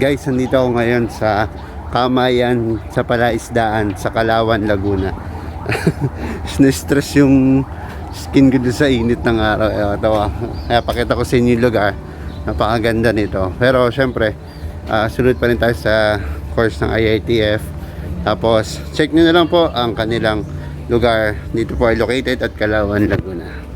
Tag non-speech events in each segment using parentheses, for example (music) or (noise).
Guys, nandito ako ngayon sa Kamayan sa Palaisdaan sa Kalawan, Laguna. (laughs) Na-stress yung skin ko sa init ng araw. Eh, tawa. Kaya pakita ko sa inyo yung lugar. Napakaganda nito. Pero syempre, ah, sunod pa rin tayo sa course ng IITF. Tapos, check nyo na lang po ang kanilang lugar. Dito po ay located at Kalawan, Laguna.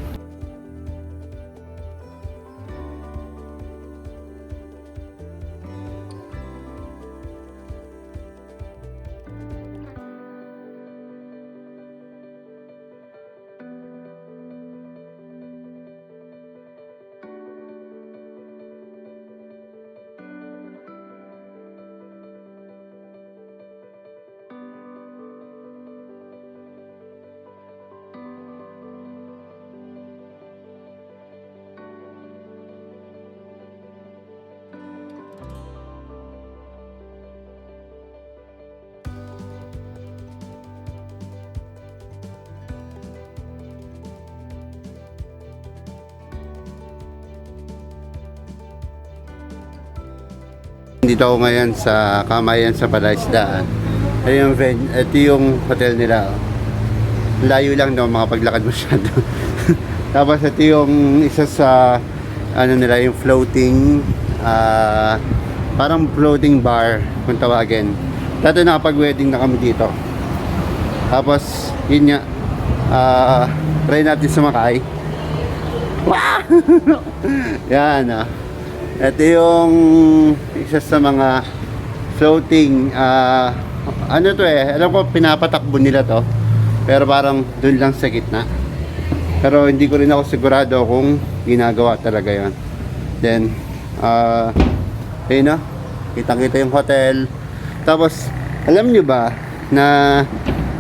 Dito ako ngayon sa Kamayan sa Palaisdaan. Yung, ven- ito yung hotel nila. oh. Layo lang daw makapaglakad masyado. (laughs) Tapos ito yung isa sa ano nila yung floating ah, parang floating bar kung tawagin. Dati nakapag-wedding na kami dito. Tapos yun nga ah, try natin sumakay. (laughs) Yan ah. Ito yung isa sa mga floating ah, ano to eh, alam ko pinapatakbo nila to. Pero parang dun lang sa gitna. Pero hindi ko rin ako sigurado kung ginagawa talaga yon. Then, ah, ayun na, kitang-kita yung hotel. Tapos, alam nyo ba na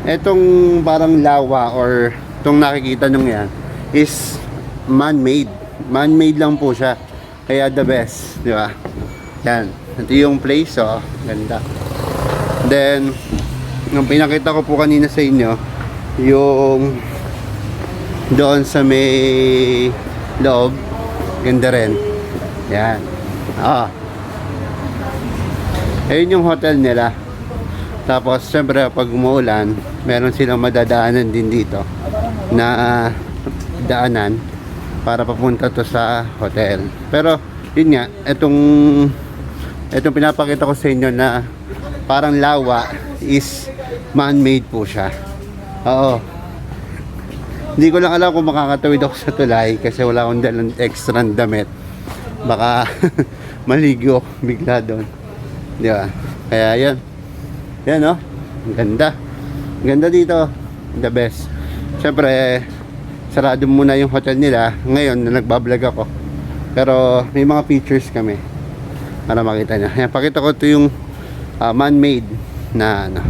etong parang lawa or itong nakikita nyo yan is man-made. Man-made lang po siya. Kaya the best, di ba? Yan. Ito yung place, oh. Ganda. Then, nung pinakita ko po kanina sa inyo, yung doon sa may loob, ganda rin. Yan. Ah. Ayun yung hotel nila. Tapos, syempre, pag umuulan, meron silang madadaanan din dito na ah, daanan para papunta to sa hotel. Pero, yun nga, itong itong pinapakita ko sa inyo na parang lawa is man-made po siya. Oo. Hindi ko lang alam kung makakatawid ako sa tulay kasi wala akong dalang extra damit. Baka (laughs) maligo bigla doon. Di ba? Kaya yan. Yan no? Ang ganda. Ang ganda dito. The best. Siyempre, sarado muna yung hotel nila. Ngayon na nagbablog ako. Pero may mga features kami para makita niya. Yan, pakita ko ito yung ah, man-made na ano,